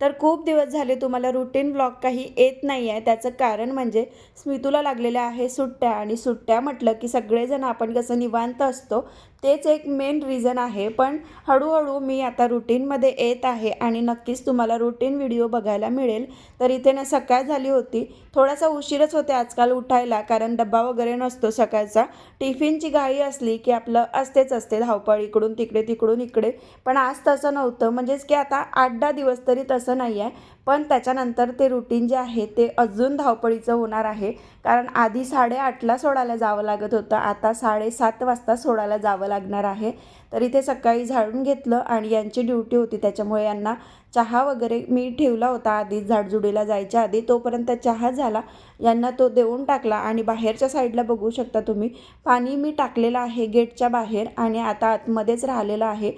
तर खूप दिवस झाले तुम्हाला रुटीन ब्लॉग काही येत नाही आहे. त्याचं कारण म्हणजे स्मितूला लागलेल्या आहे सुट्ट्या आणि सुट्ट्या म्हटलं की सगळेजण आपण कसं निवांत असतो तेच एक मेन रिझन आहे. पण हळूहळू मी आता रुटीनमध्ये येत आहे आणि नक्कीच तुम्हाला रुटीन व्हिडिओ बघायला मिळेल. तर इथे ना सकाळ झाली होती. थोडासा उशीरच होते आजकाल उठायला कारण डब्बा वगैरे नसतो सकाळचा. टिफिनची घाई असली की आपलं असतेच असते धावपळ इकडून तिकडे तिकडून इकडे. पण आज तसं नव्हतं. म्हणजेच की आता आठ दहा दिवस तरी तसं नाही आहे. पण त्याच्यानंतर ते रुटीन जे आहे ते अजून धावपळीचं होणार आहे. कारण आधी साडेआठला सोडायला जावं लागत होतं. आता साडेसात वाजता सोडायला जावं लागणार आहे. तर इथे सकाळी झाडून घेतलं आणि यांची ड्युटी होती. त्याच्यामुळे यांना चहा वगैरे मी ठेवला होता. आधी झाडझुडीला जायच्या आधी तोपर्यंत चहा झाला. यांना तो देऊन टाकला. आणि बाहेरच्या साईडला बघू शकता तुम्ही पाणी मी टाकलेलं आहे गेटच्या बाहेर आणि आता आतमध्येच राहिलेलं आहे.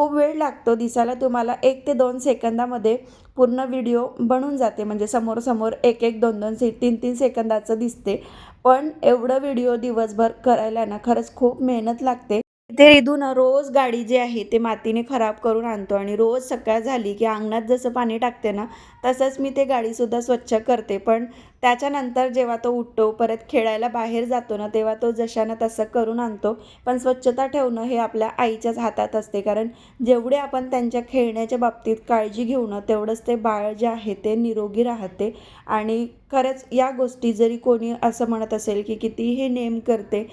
खूप वेळ लागतो दिसायला तुम्हाला एक ते दोन सेकंदामध्ये पूर्ण व्हिडिओ बनून जाते. म्हणजे समोर समोर एक एक दोन दोन से तीन तीन सेकंदाचं दिसते. पण एवढं व्हिडिओ दिवसभर करायला ना खरंच खूप मेहनत लागते. ते रिधून रोज गाडी जी आहे ते मातीने खराब करून आणतो आणि रोज सकाळ झाली की अंगणात जसं पाणी टाकते ना तसंच मी ते गाडीसुद्धा स्वच्छ करते. पण त्याच्यानंतर जेव्हा तो उठतो परत खेळायला बाहेर जातो ना तेव्हा तो जशानं तसं करून आणतो. पण स्वच्छता ठेवणं हे आपल्या आईच्याच हातात असते. कारण जेवढे आपण त्यांच्या खेळण्याच्या बाबतीत काळजी घेऊ ना तेवढंच ते बाळ जे आहे ते निरोगी राहते. आणि खरंच या गोष्टी जरी कोणी असं म्हणत असेल की किती हे नेम करते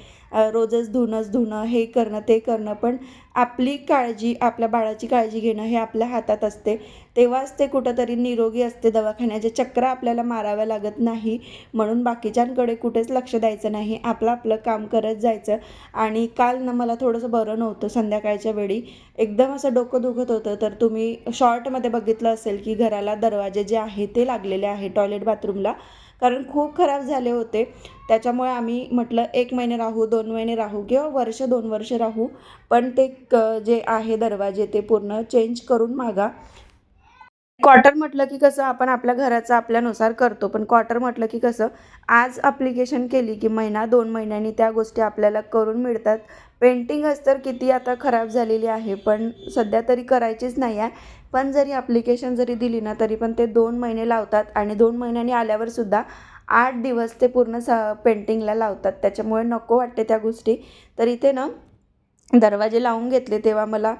रोजच धुणंच धुणं हे करणं ते करणं पण आपली काळजी आपल्या बाळाची काळजी घेणं हे आपल्या हातात असते. तेव्हाच ते कुठंतरी निरोगी असते. दवाखान्याचे चक्र आपल्याला माराव्या लागत नाही. म्हणून बाकीच्यांकडे कुठेच लक्ष द्यायचं नाही. आपलं आपलं काम करत जायचं. आणि काल ना मला थोडंसं बरं नव्हतं संध्याकाळच्या वेळी. एकदम असं डोकं दुखत होतं. तर तुम्ही शॉर्टमध्ये बघितलं असेल की घराला दरवाजे जे आहे ते लागलेले आहे. टॉयलेट बाथरूमला कारण खूप खराब झाले होते. त्याच्यामुळे आम्ही म्हटलं एक महिने राहू दोन महिने राहू किंवा वर्ष दोन वर्ष राहू. पण ते क जे आहे दरवाजे ते पूर्ण चेंज करून मागा. क्वार्टर म्हटलं की कसं आपण आपल्या घराचं आपल्यानुसार करतो पण क्वार्टर म्हटलं की कसं आज अप्लिकेशन केली की महिना दोन महिन्यांनी त्या गोष्टी आपल्याला करून मिळतात. पेंटिंगच तर किती आता खराब झालेली आहे पण सध्या तरी करायचीच नाही आहे. पण जरी अप्लिकेशन जरी दिली ना तरी पण ते दोन महिने लावतात आणि दोन महिन्यांनी आल्यावर सुद्धा आठ दिवस ते पूर्ण स पेंटिंगला लावतात. त्याच्यामुळे नको वाटते त्या गोष्टी. तर इथे ना दरवाजे लावून घेतले तेव्हा मला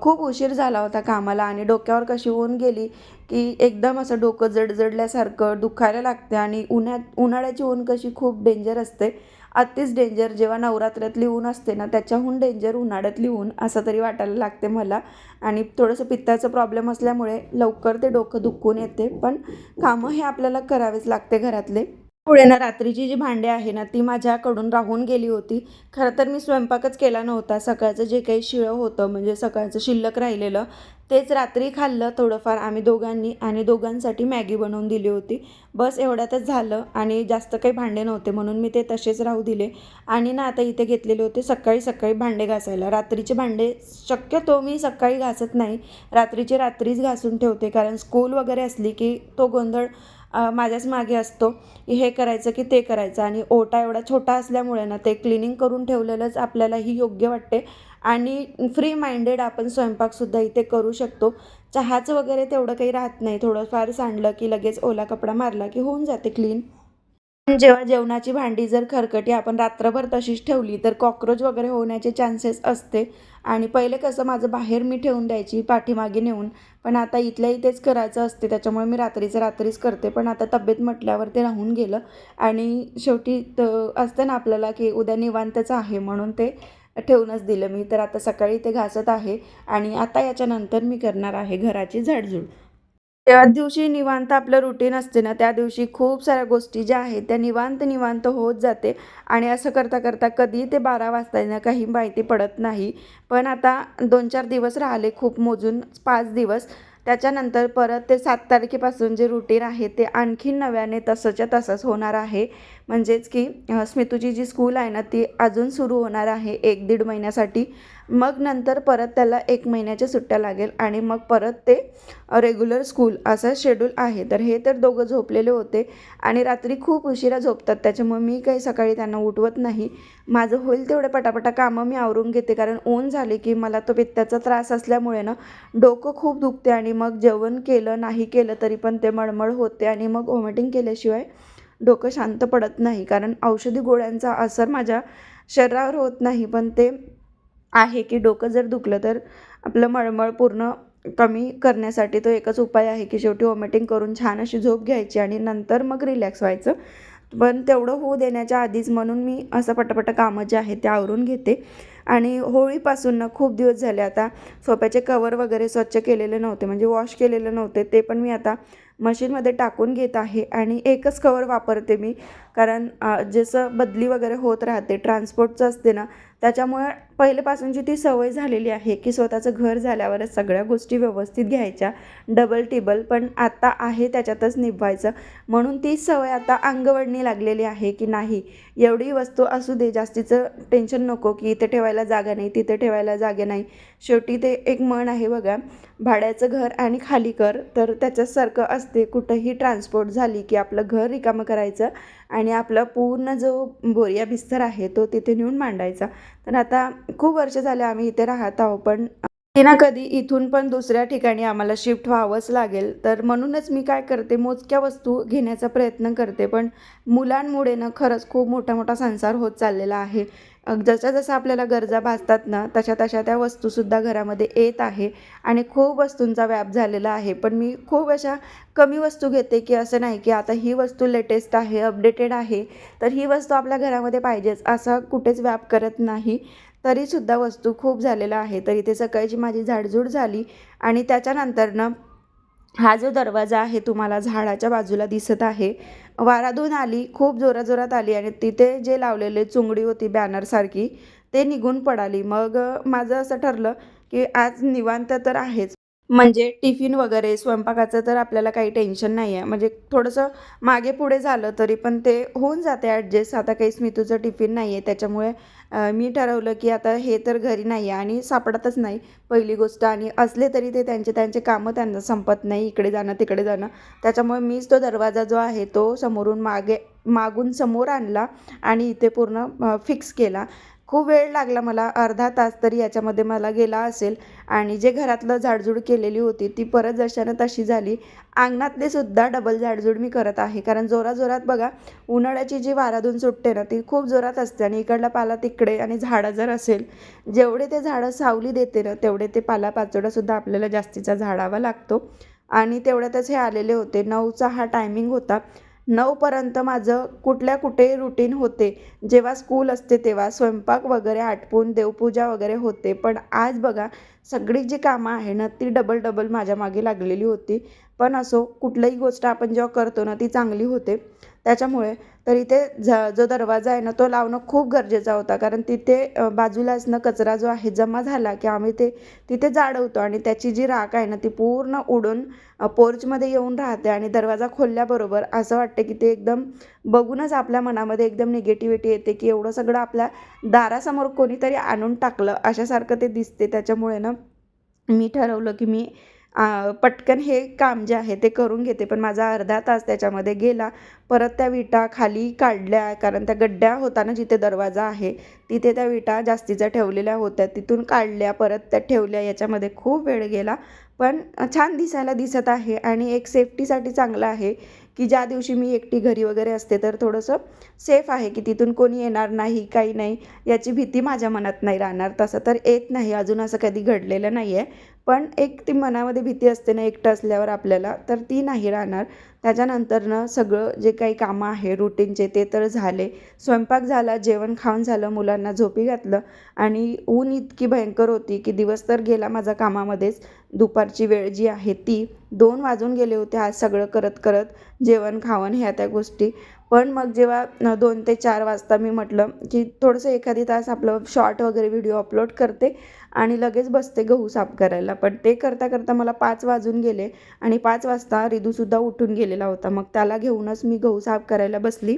खूप उशीर झाला होता कामाला आणि डोक्यावर कशी ऊन गेली की एकदम असं डोकं जडजडल्यासारखं दुखायला लागते आणि उन्हात उन्हाळ्याची ऊन कशी खूप डेंजर असते. अतिच डेंजर जेव्हा नवरात्रातली ऊन असते ना त्याच्याहून डेंजर उन्हाळ्यातली ऊन असं तरी वाटायला लागते मला आणि थोडंसं पित्ताचं प्रॉब्लेम असल्यामुळे लवकर ते डोकं दुखून येते. पण कामं हे आपल्याला करावेच लागते घरातले. पुढे ना रात्रीची जी भांडे आहे ना ती माझ्याकडून राहून गेली होती. खरं तर मी स्वयंपाकच केला नव्हता. सकाळचं जे काही शिळं होतं म्हणजे सकाळचं शिल्लक राहिलेलं तेच रात्री खाल्लं थोडंफार. आम्ही दोघांनी आणि दोघांसाठी मॅगी बनवून दिली होती. बस एवढ्यातच झालं आणि जास्त काही भांडे नव्हते म्हणून मी ते तसेच राहू दिले. आणि ना आता इथे घेतलेले होते सकाळी सकाळी भांडे घासायला. रात्रीचे भांडे शक्यतो मी सकाळी घासत नाही. रात्रीचे रात्रीच घासून ठेवते. कारण स्कूल वगैरे असली की तो गोंधळ माझ्याच मागे असतो. हे करायचं की ते करायचं. आणि ओटा एवढा छोटा असल्यामुळे ना ते क्लिनिंग करून ठेवलेलंच आपल्यालाही योग्य वाटते. आणि फ्री माइंडेड आपण स्वयंपाकसुद्धा इथे करू शकतो. चहाचं वगैरे तेवढं काही राहत नाही. थोडंफार सांडलं की लगेच ओला कपडा मारला की होऊन जाते क्लीन जेव्हा जेवणाची भांडी जर खरकटी आपण रात्रभर तशीच ठेवली तर कॉक्रोच वगैरे होण्याचे चान्सेस असते. आणि पहिले कसं माझं बाहेर मी ठेवून द्यायची पाठीमागे नेऊन. पण आता इथल्या इथेच करायचं असते त्याच्यामुळे मी रात्रीचं रात्रीच करते. पण आता तब्येत म्हटल्यावर ते राहून गेलं. आणि शेवटी तर असतं ना आपल्याला की उद्या निवांतच आहे म्हणून ते ठेवूनच दिलं मी. तर आता सकाळी ते घासत आहे. आणि आता याच्यानंतर मी करणार आहे घराची झाडझूड. त्या दिवशी निवांत आपलं रुटीन असते ना त्या दिवशी खूप साऱ्या गोष्टी ज्या आहेत त्या निवांत निवांत होत जाते. आणि असं करता करता कधी ते बारा वाजताना काही माहिती पडत नाही. पण आता दोन चार दिवस राहिले खूप मोजून पाच दिवस. त्याच्यानंतर परत ते सात तारखेपासून जे रुटीन आहे ते आणखीन नव्याने तसंच्या तसंच होणार आहे. म्हणजेच की स्मितूची जी स्कूल आहे ना ती अजून सुरू होणार आहे एक दीड महिन्यासाठी. मग नंतर परत त्याला एक महिन्याच्या सुट्ट्या लागेल आणि मग परत ते रेग्युलर स्कूल असं शेड्यूल आहे. तर हे तर दोघं झोपलेले होते आणि रात्री खूप उशिरा झोपतात. त्याच्यामुळे मी काही सकाळी त्यांना उठवत नाही. माझं होईल तेवढे पटापटा कामं मी आवरून घेते. कारण ऊन झाले की मला तो पित्ताचा त्रास असल्यामुळे ना डोकं खूप दुखते आणि मग जेवण केलं नाही केलं तरी पण ते मळमळ होते आणि मग वॉमिटिंग केल्याशिवाय डोकं शांत पडत नाही. कारण औषधी गोळ्यांचा असर माझ्या शरीरावर होत नाही. पण ते आहे की डोकं जर दुखलं तर आपलं मळमळ पूर्ण कमी करण्यासाठी तो एकच उपाय आहे की शेवटी वॉमिटिंग करून छान अशी झोप घ्यायची आणि नंतर मग रिलॅक्स व्हायचं. पण तेवढं होऊ देण्याच्या आधीच म्हणून मी असं पटापट कामं जे आहे ते आवरून घेते. आणि होळीपासून ना खूप दिवस झाले आता सोप्याचे कवर वगैरे स्वच्छ केलेले नव्हते म्हणजे वॉश केलेले नव्हते ते पण मी आता मशीनमध्ये टाकून घेत आहे आणि एकच कवर वापरते मी. कारण जसं बदली वगैरे होत राहते ट्रान्सपोर्टचं असते ना त्याच्यामुळे पहिल्यापासूनची ती सवय झालेली आहे की स्वतःचं घर झाल्यावरच सगळ्या गोष्टी व्यवस्थित घ्यायच्या डबल टिबल पण आता आहे त्याच्यातच निभवायचं म्हणून ती सवय आता अंगवडणी लागलेली आहे की नाही एवढी वस्तू असू दे जास्तीचं टेन्शन नको की इथे ठेवायला जागा नाही तिथे ठेवायला जागा नाही. शेवटी ते एक म्हण आहे बघा भाड्याचं घर आणि खाली कर तर त्याच्यासारखं असते कुठंही ट्रान्सपोर्ट झाली की आपलं घर रिकामं करायचं. आणि आपला पूर्ण जो बोरिया बिस्तर आहे तो तिथे नेऊन मांडायचा. तर आता खूप वर्ष झाले आम्ही इथे राहत आहोत पण कधी ना कधी इथून पण दुसऱ्या ठिकाणी आम्हाला शिफ्ट व्हावंच लागेल. तर म्हणूनच मी काय करते मोजक्या वस्तू घेण्याचा प्रयत्न करते पण मुलांमुळे ना खरंच खूप मोठा मोठा संसार होत चाललेला आहे. जशा जशा आपल्याला गरजा भासतात ना तशा तशा त्या वस्तूसुद्धा घरामध्ये येत आहे आणि खूप वस्तूंचा व्याप झालेला आहे. पण मी खूप अशा कमी वस्तू घेते की असं नाही की आता ही वस्तू लेटेस्ट आहे अपडेटेड आहे तर ही वस्तू आपल्या घरामध्ये पाहिजेच असा कुठेच व्याप करत नाही. तरीसुद्धा वस्तू खूप झालेला आहे. तर इथे सकाळची माझी झाडझूड झाली आणि त्याच्यानंतरनं हा जो दरवाजा आहे तुम्हाला झाडाच्या बाजूला दिसत आहे वाराधून आली खूप जोराजोरात आली आणि तिथे जे लावलेले चुंगडी होती बॅनरसारखी ते निघून पडाली. मग माझं असं ठरलं की आज निवांत तर आहेच म्हणजे टिफिन वगैरे स्वयंपाकाचं तर आपल्याला काही टेन्शन नाही आहे. म्हणजे थोडंसं मागे पुढे झालं तरी पण ते होऊन जाते ॲडजस्ट आता काही स्मितूचं टिफिन नाही आहे. त्याच्यामुळे मी ठरवलं की आता हे तर घरी नाही आहे आणि सापडतच नाही पहिली गोष्ट. आणि असले तरी ते त्यांचे त्यांचे कामं त्यांना संपत नाही. इकडे जाणं तिकडे जाणं. त्याच्यामुळे मीच तो दरवाजा जो आहे तो समोरून मागे मागून समोर आणला आणि इथे पूर्ण फिक्स केला. खूप वेळ लागला मला अर्धा तास तरी याच्यामध्ये मला गेला असेल. आणि जे घरातलं झाडझूड केलेली होती ती परत जशानं तशी झाली. अंगणातले सुद्धा डबल झाडझूड मी करत आहे. कारण जोराजोरात बघा उन्हाळ्याची जी वाराधून सुटते ना ती खूप जोरात असते. आणि इकडला पाला तिकडे आणि झाडं जर असेल जेवढे ते झाडं सावली देते ना तेवढे ते पाला पाचोडासुद्धा आपल्याला जास्तीचा झाडावा लागतो. आणि तेवढ्यातच हे आलेले होते. नऊचा हा टायमिंग होता. नऊपर्यंत माझं कुठल्या कुठे रुटीन होते. जेव्हा स्कूल असते तेव्हा स्वयंपाक वगैरे आटपून देवपूजा वगैरे होते. पण आज बघा सगळी जी कामं आहे ना ती डबल डबल माझ्या मागे लागलेली होती. पण असो कुठलीही गोष्ट आपण जेव्हा करतो ना ती चांगली होते. त्याच्यामुळे तर इथे झ जो दरवाजा आहे ना तो लावणं खूप गरजेचा होता. कारण तिथे बाजूला बाजूलाच ना कचरा जो आहे जमा झाला की आम्ही ते तिथे जाडवतो आणि त्याची जी राख आहे ना ती पूर्ण उडून पोर्चमध्ये येऊन राहते आणि दरवाजा खोलल्याबरोबर असं वाटतं की ते एकदम बघूनच आपल्या मनामध्ये एकदम निगेटिव्हिटी येते की एवढं सगळं आपल्या दारासमोर कोणीतरी आणून टाकलं अशासारखं ते दिसते. त्याच्यामुळे ना मी ठरवलं की मी पटकन हे काम जे आहे ते करून घेते. पण माझा अर्धा तास त्याच्यामध्ये गेला. परत त्या विटा खाली काढल्या. कारण त्या गड्ड्या होता ना जिथे दरवाजा आहे तिथे त्या विटा जास्तीच्या ठेवलेल्या होत्या. तिथून काढल्या परत त्या ठेवल्या. याच्यामध्ये खूप वेळ गेला. पण छान दिसायला दिसत आहे. आणि एक सेफ्टीसाठी चांगलं आहे की ज्या दिवशी मी एकटी घरी वगैरे असते तर थोडंसं सेफ आहे की तिथून कोणी येणार नाही काही नाही. याची भीती माझ्या मनात नाही राहणार. तसं तर येत नाही. अजून असं कधी घडलेलं नाही आहे पण एक ती मनामध्ये भीती असते ना एकटं असल्यावर आपल्याला तर ती नाही राहणार. त्याच्यानंतरनं सगळं जे काही कामं आहे रुटीनचे ते तर झाले. स्वयंपाक झाला जेवण खाऊन झालं मुलांना झोपी घातलं आणि ऊन इतकी भयंकर होती की दिवस तर गेला माझा कामामध्येच. दुपारची वेळ जी आहे ती दोन वाजून गेले होते आज सगळं करत करत जेवण खावण ह्या त्या गोष्टी. पण मग जेव्हा दोन ते चार वाजता मी म्हटलं की थोडंसं एखादी तास आपलं शॉर्ट वगैरे व्हिडिओ अपलोड करते आणि लगेच बसते गहू साफ करायला. पण ते करता करता मला पाच वाजून गेले आणि पाच वाजता रिदूसुद्धा उठून गेलेला होता. मग त्याला घेऊनच मी गहू साफ करायला बसली.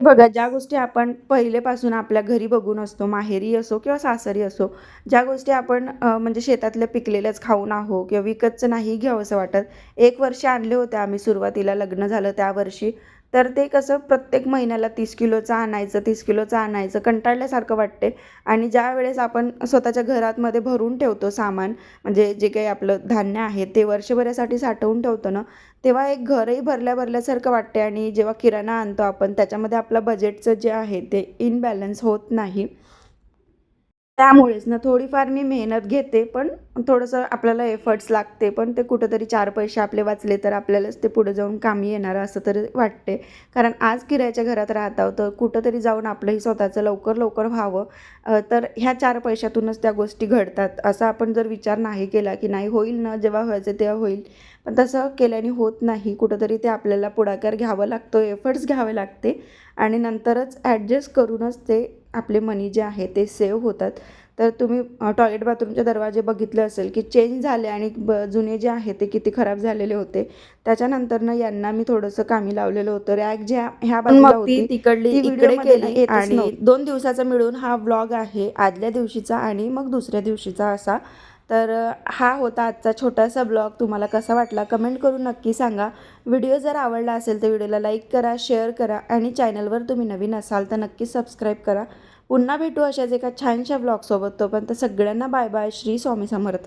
बघा ज्या गोष्टी आपण पहिलेपासून आपल्या घरी बघून असतो माहेरी असो किंवा सासरी असो ज्या गोष्टी आपण म्हणजे शेतातल्या पिकलेल्याच खाऊन आहो किंवा विकतचं नाही घ्यावंसं वाटत. एक वर्ष आणले होते आम्ही सुरुवातीला लग्न झालं त्या वर्षी. तर ते कसं प्रत्येक महिन्याला तीस किलोचं आणायचं तीस किलोचं आणायचं कंटाळल्यासारखं वाटते. आणि ज्या वेळेस आपण स्वतःच्या घरातमध्ये भरून ठेवतो सामान म्हणजे जे काही आपलं धान्य आहे ते वर्षभरासाठी साठवून ठेवतो ना तेव्हा एक घरही भरल्या भरल्यासारखं वाटते. आणि जेव्हा किराणा आणतो आपण त्याच्यामध्ये आपलं बजेटचं जे आहे ते इनबॅलन्स होत नाही. त्यामुळेच ना थोडीफार मी मेहनत घेते पण थोडंसं आपल्याला एफर्ट्स लागते पण ते कुठंतरी चार पैसे आपले वाचले तर आपल्यालाच ते पुढे जाऊन कामी येणार असं तरी वाटते. कारण आज किरायाच्या घरात राहत आहोत तर कुठंतरी जाऊन आपलंही स्वतःचं लवकर लवकर व्हावं तर ह्या चार पैशातूनच त्या गोष्टी घडतात असा आपण जर विचार नाही केला की नाही होईल ना जेव्हा व्हायचं तेव्हा होईल पण तसं केल्याने होत नाही कुठंतरी ते आपल्याला पुढाकार घ्यावा लागतो एफर्ट्स घ्यावे लागते आणि नंतरच ॲडजस्ट करूनच ते आपले मनी जे आहे ते सेव्ह होतात. तर तुम्ही टॉयलेट बाथरूमचे दरवाजे बघितले असेल की चेंज झाले आणि ब जुने जे आहे ते किती खराब झालेले होते. त्याच्यानंतरनं यांना मी थोडंसं कामी लावलेलं होतं. रॅक ज्या ह्या बाजूला होती तिकडली इकडे केली आणि. दोन दिवसाचा मिळून हा व्लॉग आहे आदल्या दिवशीचा आणि मग दुसऱ्या दिवशीचा असा तर हा होता आजचा छोटासा ब्लॉग. तुम्हाला कसा वाटला कमेंट करून नक्की सांगा. व्हिडिओ जर आवडला असेल तर व्हिडिओला लाईक करा शेअर करा आणि चॅनलवर तुम्ही नवीन असाल तर नक्की सबस्क्राईब करा. पुन्हा भेटू अशाच एका छानशा ब्लॉगसोबत. तोपर्यंत सगळ्यांना बाय बाय. श्री स्वामी समर्थ.